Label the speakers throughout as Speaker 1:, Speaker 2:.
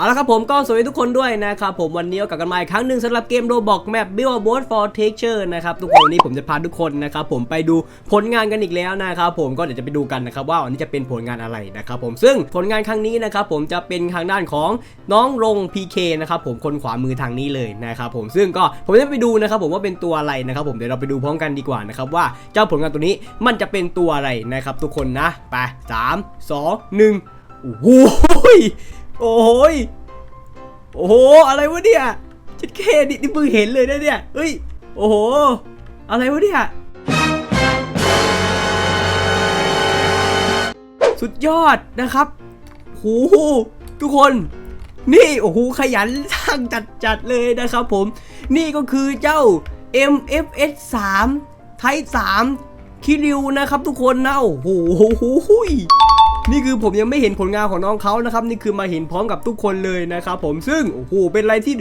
Speaker 1: เอาละครับผมก็สวัสดีทุกคนด้วยนะครับผมวันนี้กลับกันมาอีกครั้งหนึ่งสำหรับเกมโรบอกแมป Build a Boat for Texture นะครับทุกคนวันนี้ผมจะพาทุกคนนะครับผมไปดูผลงานกันอีกแล้วนะครับผมก็เดี๋ยวจะไปดูกันนะครับว่าวันนี้จะเป็นผลงานอะไรนะครับผมซึ่งผลงานครั้งนี้นะครับผมจะเป็นทางด้านของน้องรง PK นะครับผมคนขวามือทางนี้เลยนะครับผมซึ่งก็ผมจะไปดูนะครับผมว่าเป็นตัวอะไรนะครับผมเดี๋ยวเราไปดูพร้อมกันดีกว่านะครับว่าเจ้าผลงานตัวนี้มันจะเป็นตัวอะไรนะครับทุกคนนะไปสามสองหนึ่งโอ้โห โอ้โหโอ้โห อะไรวะเนี่ยชัดแค่นี่นี่เพิ่งเห็นเลยนะเนี่ยเฮ้ย โอ้โห อะไรวะเนี่ย สุดยอดนะครับโหทุกคน นี่โอ้โหขยันสร้างจัดๆเลยนะครับผม นี่ก็คือเจ้า MFS 3 Type 3คิริวนะครับทุกคนนะ โอ้โห นี่คือผมยังไม่เห็นผลงานของน้องเขานะครับนี่คือมาเห็นพร้อมกับทุกคนเลยนะครับผมซึ่งโอ้โหเป็นอะไรที่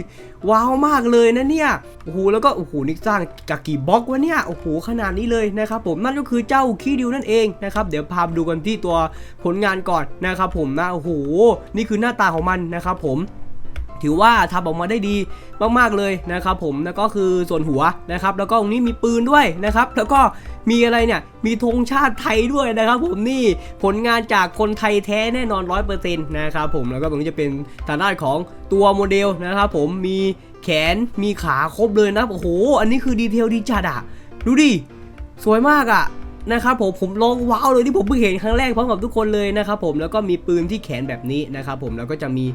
Speaker 1: ว้าวมากเลยนะเนี่ยโอ้โหแล้วก็โอ้โหนี่สร้างจากกี่บล็อกวะเนี่ยโอ้โหขนาดนี้เลยนะครับผมนั่นก็คือเจ้าคีดิวนั่นเองนะครับเดี๋ยวพาดูกันที่ตัวผลงานก่อนนะครับผมนะโอ้โหนี่คือหน้าตาของมันนะครับผม ถือว่าทำออกมาได้ดีมากๆเลยนะครับผมแล้วก็คือส่วนหัวนะครับ แล้วก็ตรงนี้มีปืนด้วยนะครับ แล้วก็มีอะไรเนี่ยมีธงชาติไทยด้วยนะครับผมนี่ผลงานจากคนไทยแท้แน่นอน 100%นะครับผมแล้วก็ตรงนี้จะเป็นทางด้านของตัวโมเดลนะครับผมมีแขนมีขาครบเลยนะโอ้โห อันนี้คือดีเทลดีจัดอะดูดิสวยมากอะ นะครับผมผมลองว้าวเลยที่ผมเพิ่งเห็นครั้งแรกพร้อมกับทุกคนเลยนะครับผมแล้วก็มีปืนที่แขนแบบนี้นะครับผมแล้วก็จะมี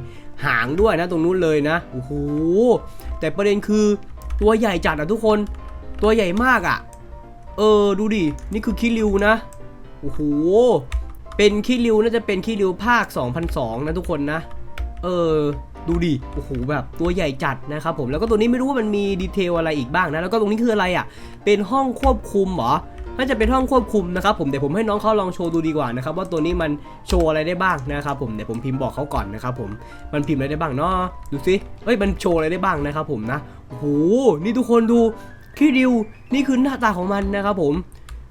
Speaker 1: หางด้วยนะตรงนู้นเลยนะโอ้โหแต่ประเด็นคือตัวใหญ่จัดอะทุกคน ตัวใหญ่มากอะเออดูดินี่คือคิริวนะโอ้โหเป็นคิริวน่าจะเป็นคิริวภาค 2002 นะทุกคนนะ เออดูดิ โอ้โห แบบตัวใหญ่จัดนะครับผม แล้วก็ตัวนี้ไม่รู้ว่ามันมีดีเทลอะไรอีกบ้างนะ แล้วก็ตรงนี้คืออะไรอะ่ะ เป็นห้องควบคุมเหรอ น่าจะเป็นห้องควบคุมนะครับผมเดี๋ยวผมให้น้องเขาลองโชว์ดูดีกว่านะครับว่าตัวนี้มันโชว์อะไรได้บ้างนะครับผมเดี๋ยวผมพิมพ์บอกเขาก่อนนะครับผมมันพิมพ์อะไรได้บ้างเนาะดูสิเอ้ยมันโชว์อะไรได้บ้างนะครับผมนะโอ้โหนี่ทุกคนดูคิดิวนี่คือหน้าตาของมันนะครับผม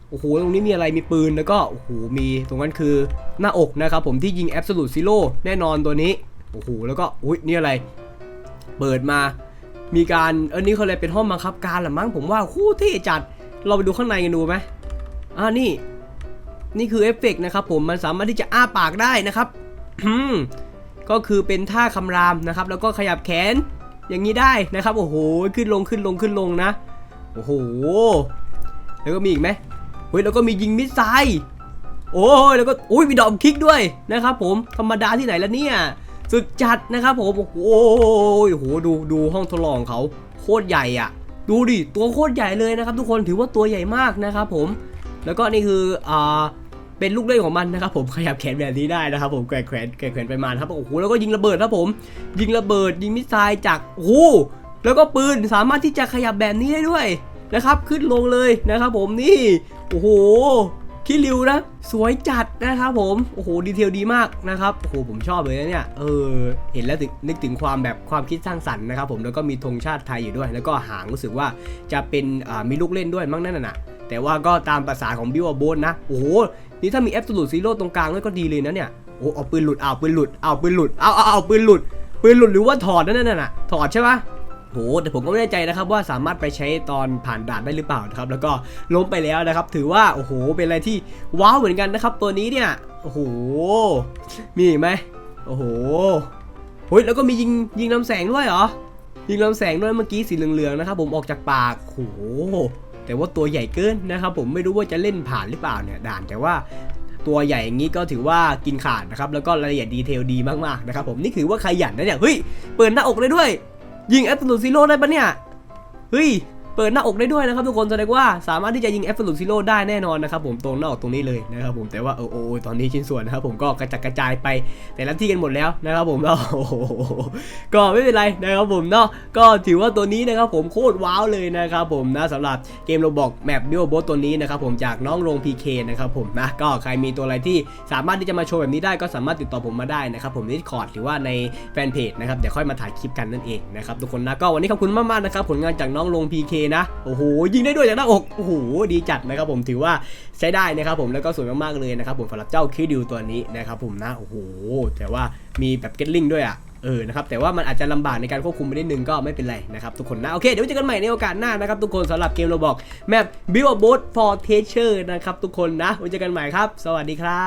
Speaker 1: โอ้โหตรงนี้มีอะไรมีปืนแล้วก็โอ้โหมีตรงนั้นคือหน้าอกนะครับผมที่ยิง Absolute Zero แน่นอนตัวนี้โอ้โหแล้วก็อุ้ยนี่อะไร เปิดมา มีการเออนี่เขาเลยเป็นห้องบังคับการหรือมั้งผมว่าคู่เท่จัดเราไปดูข้างในกันดูไหม อ่านี่ นี่คือเอฟเฟกต์นะครับผมมันสามารถที่จะอ้าปากได้นะครับก็คือเป็นท่าคำรามนะครับ แล้วก็ขยับแขนอย่างนี้ได้นะครับ โอ้โห ขึ้นลงขึ้นลงขึ้นลงนะ โอ้โห แล้วก็มีอีกไหมเฮ้ยแล้วก็มียิงมิสไซล์โอ้ยแล้วก็อุ้ยมีดอมคิกด้วยนะครับ ผมธรรมดาที่ไหนล้วเนี่ยสุดจัดนะครับผมโอ้โหโอ้โหดูดูห้องทดลองของเขาโคตรใหญ่อะ ดูดิตัวโคตรใหญ่เลยนะครับ ทุกคนถือว่าตัวใหญ่มากนะครับผม แล้วก็นี่คืออ่าเป็นลูกเล่นของมันนะครับผมขยับแขนแบบนี้ได้นะครับผมแกว่งแขนแกว่งแขนไปมาครับโอ้โหแล้วก็ยิงระเบิดครับผม ยิงระเบิดยิงมิสไซล์จากโอ้โหแล้วก็ปืนสามารถที่จะขยับแบบนี้ได้ด้วยนะครับ ขึ้นลงเลยนะครับผมนี่โอ้โหคิริวนะ สวยจัดนะครับผมโอ้โหดีเทลดีมากนะครับโอ้โหผมชอบเลยนะเนี่ยเออเห็นแล้วถึงนึกถึงความแบบความคิดสร้างสรรค์นะครับผมแล้วก็มีธงชาติไทยอยู่ด้วย แล้วก็หางรู้สึกว่าจะเป็นมีลูกเล่นด้วยมั้งนั่นน่ะ แต่ว่าก็ตามภาษาของบิวโบนนะ โอ้โห นี่ถ้ามีแอ s สู t ซีโร่ตรงกลางด้วยก็ดีเลยนะเนี่ย โอ้เอาปืนหลุด เอาปืนหลุด เอาปืนหลุด เอาเอาเอาปืนหลุด ปืนหลุดหรือว่าถอดนั่นน่ะ ถอดใช่ปะโหแต่ผมก็ไม่แน่ใจนะครับว่าสามารถไปใช้ตอนผ่านด่านได้หรือเปล่านะครับ แล้วก็ล้มไปแล้วนะครับ ถือว่าโอ้โห เป็นอะไรที่ว้าวเหมือนกันนะครับ ตัวนี้เนี่ย โอ้โห มีไหมโอ้โหเฮ้ยแล้วก็มียิงยิงลำแสงด้วยเหรอ ยิงลำแสงด้วยเมื่อกี้สีเหลืองๆนะครับผมออกจากปากโอ้โห แต่ว่าตัวใหญ่เกินนะครับผมไม่รู้ว่าจะเล่นผ่านหรือเปล่าเนี่ยด่านแต่ว่าตัวใหญ่อย่างนี้ก็ถือว่ากินขาดนะครับแล้วก็รายละเอียดดีเทลดีมากๆนะครับผมนี่ถือว่าขยันนะเนี่ยเฮ้ยเปิดหน้าอกเลยด้วย ยิงแอตโลซีโร่ได้ปะเนี่ยเฮ้ย เปิดหน้าอกได้ด้วยนะครับทุกคนแสดงว่าสามารถที่จะยิงแอ s o ลูซีโร่ได้แน่นอนนะครับผมตรงหน้าอกตรงนี้เลยนะครับผมแต่ว่าเออโอ้ตอนนี้ชิ้นส่วนนะครับผมก็กระจัดกระจายไปแต่ละที่กันหมดแล้วนะครับผมแล้วโอ้โหก็ไม่เป็นไรนะครับผมเนาะก็ถือว่าตัวนี้นะครับผมโคตรว้าวเลยนะครับผมนะสำหรับเกมโรบอกแมปบิวโบตัวนี้นะครับผมจากน้องโรง PK นะครับผมนะก็ใครมีตัวอะไรที่สามารถที่จะมาโชว์แบบนี้ได้ก็สามารถติดต่อผมมาได้นะครับผมในคอร์ดหรือว่าในแฟนเพจนะครับเดี๋ยวค่อยมาถ่ายคลิปกันนั่นเองนะครับทุกคนนะก็วันนี้ขอบคุณมากๆนะครับผลงานจากน้องลง PK นะโอ้โหยิงได้ด้วยจากหน้าอกโอ้โหดีจัดนะครับผมถือว่าใช้ได้นะครับผมแล้วก็สวยมากๆเลยนะครับผมสำหรับเจ้าคิดิวตัวนี้นะครับผมนะโอ้โหแต่ว่ามีแบบเก็ตลิงด้วยอะเออ นะครับ แต่ว่ามันอาจจะลำบากในการควบคุมไปนิดนึงก็ไม่เป็นไรนะครับทุกคนนะ โอเค เดี๋ยวเจอกันใหม่ในโอกาสหน้านะครับทุกคนสำหรับเกมเราบอกแมป Build Boat for Teacher นะครับทุกคนนะไว้เจอกันใหม่ครับ สวัสดีครั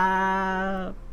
Speaker 1: บ